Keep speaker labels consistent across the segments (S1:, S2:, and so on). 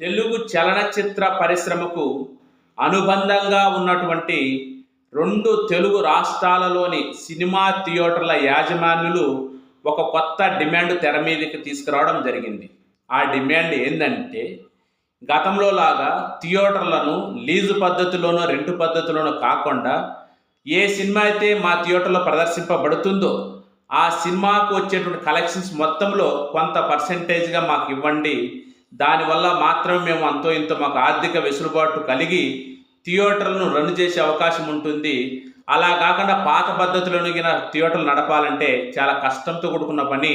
S1: తెలుగు చలనచిత్ర పరిశ్రమకు అనుబంధంగా ఉన్నటువంటి రెండు తెలుగు రాష్ట్రాలలోని సినిమా థియేటర్ల యాజమాన్యులు ఒక కొత్త డిమాండ్ తెర మీదకి తీసుకురావడం జరిగింది. ఆ డిమాండ్ ఏంటంటే గతంలో లాగా థియేటర్లను లీజు పద్ధతిలోనో రెంటు పద్ధతిలోనో కాకుండా ఏ సినిమా అయితే మా థియేటర్లో ప్రదర్శింపబడుతుందో ఆ సినిమాకు వచ్చేటువంటి కలెక్షన్స్ మొత్తంలో కొంత పర్సెంటేజ్గా మాకు ఇవ్వండి దానివల్ల మాత్రమే మేము అంతో ఇంతో మాకు ఆర్థిక వెసులుబాటు కలిగి థియేటర్లను రన్ చేసే అవకాశం ఉంటుంది. అలా కాకుండా పాత పద్ధతిలోనిగిన థియేటర్లు నడపాలంటే చాలా కష్టంతో కూడుకున్న పని.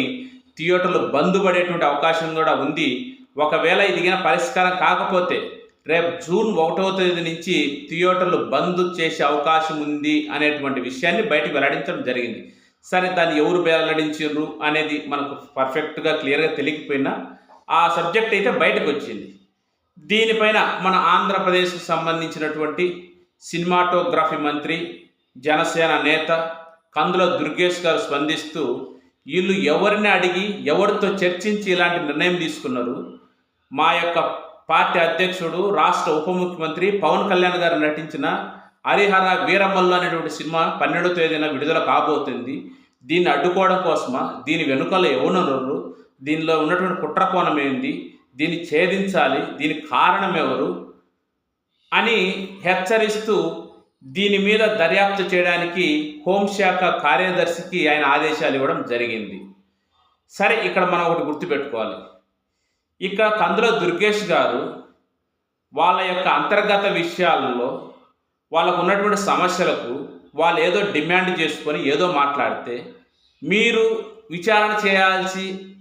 S1: థియేటర్లు బంద్ పడేటువంటి అవకాశం కూడా ఉంది. ఒకవేళ ఇదిగిన పరిష్కారం కాకపోతే రేపు జూన్ ఒకటవ తేదీ నుంచి థియేటర్లు బంద్ చేసే అవకాశం ఉంది అనేటువంటి విషయాన్ని బయటకు వెల్లడించడం జరిగింది. సరే దాన్ని ఎవరు వెల్లడించారు అనేది మనకు పర్ఫెక్ట్గా క్లియర్గా తెలియకపోయినా ఆ సబ్జెక్ట్ అయితే బయటకు వచ్చింది దీనిపైన మన ఆంధ్రప్రదేశ్కు సంబంధించినటువంటి సినిమాటోగ్రఫీ మంత్రి జనసేన నేత కందుల దుర్గేష్ గారు స్పందిస్తూ వీళ్ళు ఎవరిని అడిగి ఎవరితో చర్చించి ఇలాంటి నిర్ణయం తీసుకున్నారు? మా యొక్క పార్టీ అధ్యక్షుడు రాష్ట్ర ఉప ముఖ్యమంత్రి పవన్ కళ్యాణ్ గారు నటించిన హరిహర వీరమల్లు అనేటువంటి సినిమా పన్నెండో తేదీన విడుదల కాబోతుంది. దీన్ని అడ్డుకోవడం కోసమా? దీని వెనుకలో ఎవరున్నారు? దీనిలో ఉన్నటువంటి కుట్రకోణం ఏంటి ఏంది? దీన్ని ఛేదించాలి. దీనికి కారణం ఎవరు? అని హెచ్చరిస్తూ దీని మీద దర్యాప్తు చేయడానికి హోంశాఖ కార్యదర్శికి ఆయన ఆదేశాలు ఇవ్వడం జరిగింది. సరే ఇక్కడ మనం ఒకటి గుర్తుపెట్టుకోవాలి. ఇక్కడ కందుల దుర్గేష్ గారు వాళ్ళ యొక్క అంతర్గత విషయాలలో వాళ్ళకు ఉన్నటువంటి సమస్యలకు వాళ్ళు ఏదో డిమాండ్ చేసుకొని ఏదో మాట్లాడితే మీరు విచారణ చేయాల్సి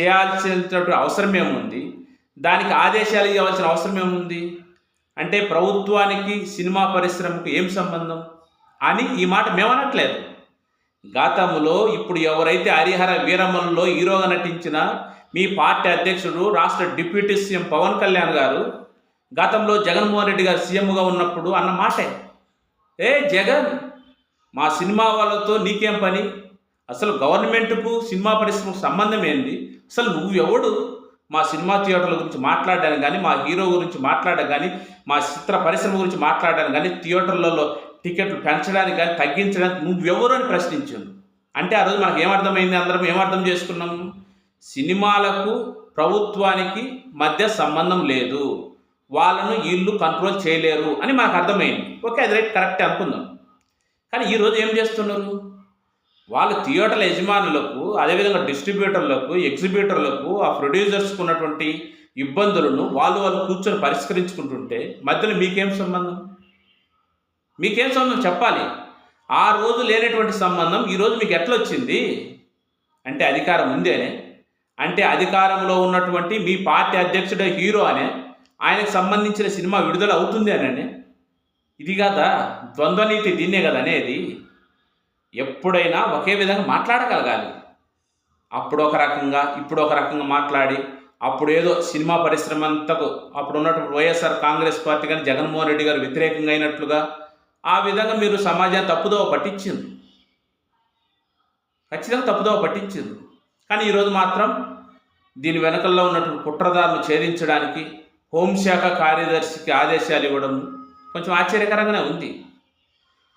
S1: చేయాల్సినటువంటి అవసరం ఏముంది? దానికి ఆదేశాలు ఇవ్వాల్సిన అవసరం ఏముంది? అంటే ప్రభుత్వానికి సినిమా పరిశ్రమకు ఏం సంబంధం? అని ఈ మాట మేమనట్లేదు గతంలో ఇప్పుడు ఎవరైతే హరిహర వీరమ్మల్లో హీరోగా నటించిన మీ పార్టీ అధ్యక్షుడు రాష్ట్ర డిప్యూటీ సీఎం పవన్ కళ్యాణ్ గారు గతంలో జగన్మోహన్ రెడ్డి గారు సీఎంగా ఉన్నప్పుడు అన్న మాటే. ఏ జగన్ మా సినిమా వాళ్ళతో నీకేం పని? అసలు గవర్నమెంట్కు సినిమా పరిశ్రమకు సంబంధం ఏంది? అసలు నువ్వెవడు? మా సినిమా థియేటర్ల గురించి మాట్లాడడానికి కానీ మా హీరో గురించి మాట్లాడడం కానీ మా చిత్ర పరిశ్రమ గురించి మాట్లాడాను కానీ థియేటర్లలో టికెట్లు పెంచడానికి కానీ తగ్గించడానికి నువ్వెవరు అని ప్రశ్నించాను అంటే ఆ రోజు మనకు ఏమర్థమైంది? అందరం ఏమర్థం చేసుకున్నాము సినిమాలకు ప్రభుత్వానికి మధ్య సంబంధం లేదు. వాళ్ళను వీళ్ళు కంట్రోల్ చేయలేరు అని మనకు అర్థమైంది. ఓకే అది రైట్ కరెక్టే అనుకుందాం. కానీ ఈరోజు ఏం చేస్తున్నారు? వాళ్ళ థియేటర్ల యజమానులకు అదేవిధంగా డిస్ట్రిబ్యూటర్లకు ఎగ్జిబ్యూటర్లకు ఆ ప్రొడ్యూసర్స్కు ఉన్నటువంటి ఇబ్బందులను వాళ్ళు వాళ్ళు కూర్చొని పరిష్కరించుకుంటుంటే మధ్యలో మీకేం సంబంధం? మీకేం సంబంధం చెప్పాలి? ఆ రోజు లేనటువంటి సంబంధం ఈరోజు మీకు ఎట్లా వచ్చింది అంటే అధికారం ఉందేనే అంటే అధికారంలో ఉన్నటువంటి మీ పార్టీ అధ్యక్షుడు హీరో అనే. ఆయనకు సంబంధించిన సినిమా విడుదల అవుతుంది అనే. ఇది కదా? ద్వంద్వనీతి దీన్నే కదా అనేది. ఎప్పుడైనా ఒకే విధంగా మాట్లాడగలగాలి. అప్పుడు ఒక రకంగా ఇప్పుడు ఒక రకంగా మాట్లాడి అప్పుడు ఏదో సినిమా పరిశ్రమ అంతకు అప్పుడు ఉన్నటువంటి వైఎస్ఆర్ కాంగ్రెస్ పార్టీ కానీ జగన్మోహన్ రెడ్డి గారు వ్యతిరేకంగా అయినట్లుగా ఆ విధంగా మీరు సమాజాన్ని తప్పుదోవ పట్టించింది ఖచ్చితంగా తప్పుదోవ పట్టించింది కానీ ఈరోజు మాత్రం దీని వెనకల్లో ఉన్నటువంటి కుట్రదారులు ఛేదించడానికి హోంశాఖ కార్యదర్శికి ఆదేశాలు ఇవ్వడం కొంచెం ఆశ్చర్యకరంగానే ఉంది.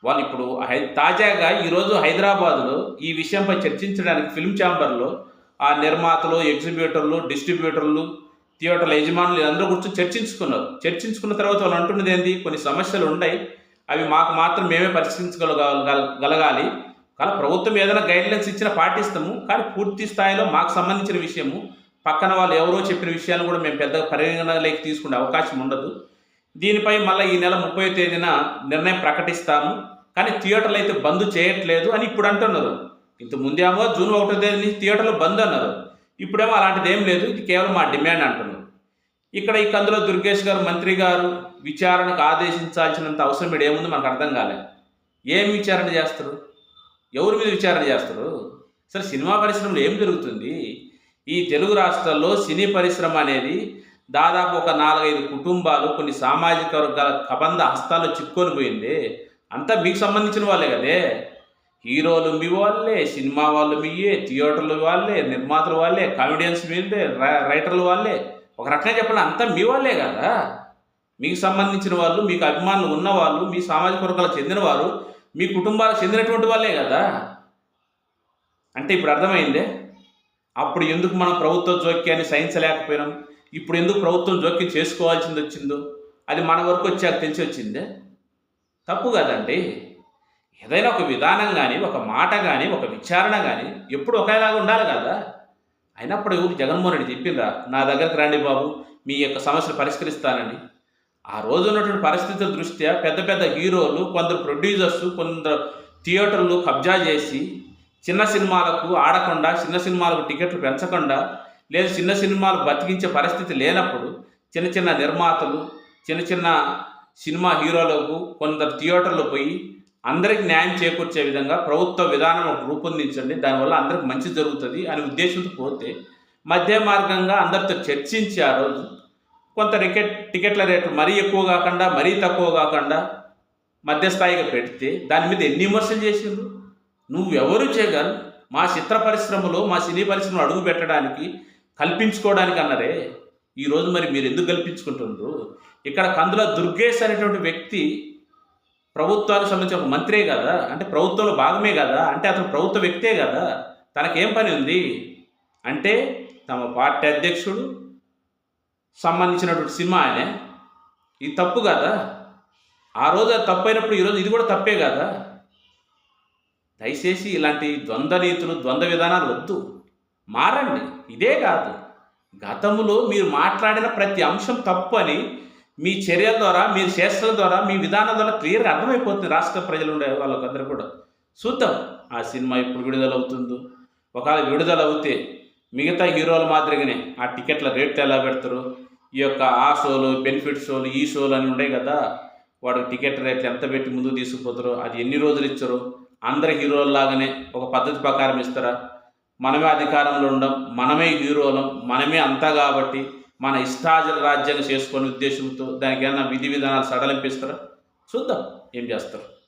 S1: వాళ్ళు ఇప్పుడు హై తాజాగా ఈరోజు హైదరాబాద్లో ఈ విషయంపై చర్చించడానికి ఫిల్మ్ ఛాంబర్లో ఆ నిర్మాతలు ఎగ్జిబ్యూటర్లు డిస్ట్రిబ్యూటర్లు థియేటర్ల యజమానులు అందరూ గురించి చర్చించుకున్నారు. చర్చించుకున్న తర్వాత వాళ్ళు అంటున్నది ఏంటి కొన్ని సమస్యలు ఉన్నాయి అవి మాకు మాత్రం మేమే పరిష్కరించగలగాలి కానీ ప్రభుత్వం ఏదైనా గైడ్లైన్స్ ఇచ్చినా పాటిస్తాము. కానీ పూర్తి స్థాయిలో మాకు సంబంధించిన విషయము పక్కన వాళ్ళు ఎవరో చెప్పిన విషయాలు కూడా మేము పెద్దగా పరిగణనలోకి తీసుకునే అవకాశం ఉండదు. దీనిపై మళ్ళీ ఈ నెల ముప్పై తేదీన నిర్ణయం ప్రకటిస్తాము. కానీ థియేటర్లు అయితే బంద్ చేయట్లేదు అని ఇప్పుడు అంటున్నారు. ఇంత ముందేమో జూన్ ఒకటో తేదీ నుంచి థియేటర్లు బంద్ అన్నారు. ఇప్పుడేమో అలాంటిది ఏం లేదు ఇది కేవలం మా డిమాండ్ అంటున్నారు. ఇక్కడ ఈ కందులో దుర్గేష్ గారు మంత్రి గారు విచారణకు ఆదేశించాల్సినంత అవసరం ఇక్కడ ఏముంది మనకు అర్థం కాలేదు ఏం విచారణ చేస్తారు? ఎవరి మీద విచారణ చేస్తారు? సరే సినిమా పరిశ్రమలో ఏం జరుగుతుంది? ఈ తెలుగు రాష్ట్రాల్లో సినీ పరిశ్రమ అనేది దాదాపు ఒక నాలుగైదు కుటుంబాలు కొన్ని సామాజిక వర్గాల కబంధ హస్తాల్లో చిక్కుకొని పోయింది. అంతా మీకు సంబంధించిన వాళ్ళే కదే. హీరోలు మీ వాళ్ళే సినిమా వాళ్ళు మీయే థియేటర్లు వాళ్ళే నిర్మాతలు వాళ్ళే కామెడియన్స్ మీదే రైటర్లు వాళ్ళే. ఒక రకంగా చెప్పాలి అంతా మీ వాళ్ళే కదా. మీకు సంబంధించిన వాళ్ళు మీకు అభిమానులు ఉన్నవాళ్ళు మీ సామాజిక వర్గాలకు చెందినవారు మీ కుటుంబాలకు చెందినటువంటి వాళ్ళే కదా. అంటే ఇప్పుడు అర్థమైందే? అప్పుడు ఎందుకు మనం ప్రభుత్వ జోక్యాన్ని సహించలేకపోయినాం? ఇప్పుడు ఎందుకు ప్రభుత్వం జోక్యం చేసుకోవాల్సింది వచ్చిందో? అది మన వరకు వచ్చాక తెలిసి వచ్చిందే? తప్పు కదండి. ఏదైనా ఒక విధానం కానీ ఒక మాట కానీ ఒక విచారణ కానీ ఎప్పుడు ఒకేలాగా ఉండాలి కదా. అయినప్పుడు ఎవరు? జగన్మోహన్ రెడ్డి చెప్పిందా నా దగ్గరకు రండి బాబు మీ యొక్క సమస్యలు పరిష్కరిస్తానని. ఆ రోజు ఉన్నటువంటి పరిస్థితుల దృష్ట్యా పెద్ద పెద్ద హీరోలు కొందరు ప్రొడ్యూసర్స్ కొందరు థియేటర్లు కబ్జా చేసి చిన్న సినిమాలకు ఆడకుండా చిన్న సినిమాలకు టికెట్లు పెంచకుండా లేదు చిన్న సినిమాలు బతికించే పరిస్థితి లేనప్పుడు చిన్న చిన్న నిర్మాతలు చిన్న చిన్న సినిమా హీరోలకు కొందరు థియేటర్లు పోయి అందరికి న్యాయం చేకూర్చే విధంగా ప్రభుత్వ విధానం ఒక రూపొందించండి. దానివల్ల అందరికి మంచి జరుగుతుంది అనే ఉద్దేశంతో పోతే మధ్య మార్గంగా అందరితో చర్చించి ఆ రోజు కొంత టికెట్ టికెట్ల రేట్లు మరీ ఎక్కువ కాకుండా మరీ తక్కువ కాకుండా మధ్యస్థాయిగా పెడితే దాని మీద ఎన్ని విమర్శలు చేసిండ్రు? నువ్వెవరు చేయగలరు మా చిత్ర పరిశ్రమలో మా సినీ పరిశ్రమలో అడుగు పెట్టడానికి కల్పించుకోవడానికి అన్నారే ఈరోజు మరి మీరు ఎందుకు కల్పించుకుంటున్నారు ఇక్కడ కందుల దుర్గేష్ అనేటువంటి వ్యక్తి ప్రభుత్వానికి సంబంధించిన ఒక మంత్రే కదా అంటే ప్రభుత్వంలో భాగమే కదా అంటే అతను ప్రభుత్వ వ్యక్తే కదా తనకేం పని ఉంది? అంటే తమ పార్టీ అధ్యక్షుడు సంబంధించినటువంటి సినిమా ఆయనే. ఇది తప్పు కదా? ఆ రోజు అది తప్పు అయినప్పుడు ఈరోజు ఇది కూడా తప్పే కదా? దయచేసి ఇలాంటి ద్వంద్వ నీతులు ద్వంద్వ విధానాలు వద్దు. మారండి. ఇదే కాదు. గతంలో మీరు మాట్లాడిన ప్రతి అంశం తప్పు అని మీ చర్యల ద్వారా మీ చేష్టల ద్వారా మీ విధానం ద్వారా క్లియర్గా అర్థమైపోతుంది రాష్ట్ర ప్రజలు ఉండే వాళ్ళకందరూ కూడా. చూద్దాం. ఆ సినిమా ఎప్పుడు విడుదల అవుతుందో ఒకవేళ విడుదల అవుతే మిగతా హీరోల మాదిరిగానే ఆ టికెట్ల రేట్లు ఎలా పెడతారు? ఈ యొక్క ఆ షోలు బెనిఫిట్ షోలు ఈ షోలు అని ఉండే కదా. వాడు టికెట్ రేట్లు ఎంత పెట్టి ముందుకు తీసుకుపోతారో అది ఎన్ని రోజులు ఇచ్చారో అందరి హీరోల్లాగానే ఒక పద్ధతి ప్రకారం ఇస్తారా? మనమే అధికారంలో ఉండం మనమే హీరోలం మనమే అంతా కాబట్టి మన ఇష్టాజల రాజ్యాన్ని చేసుకునే ఉద్దేశంతో దానికి ఏమైనా విధి విధానాలు సడలింపిస్తారా? చూద్దాం. ఏం చేస్తారు?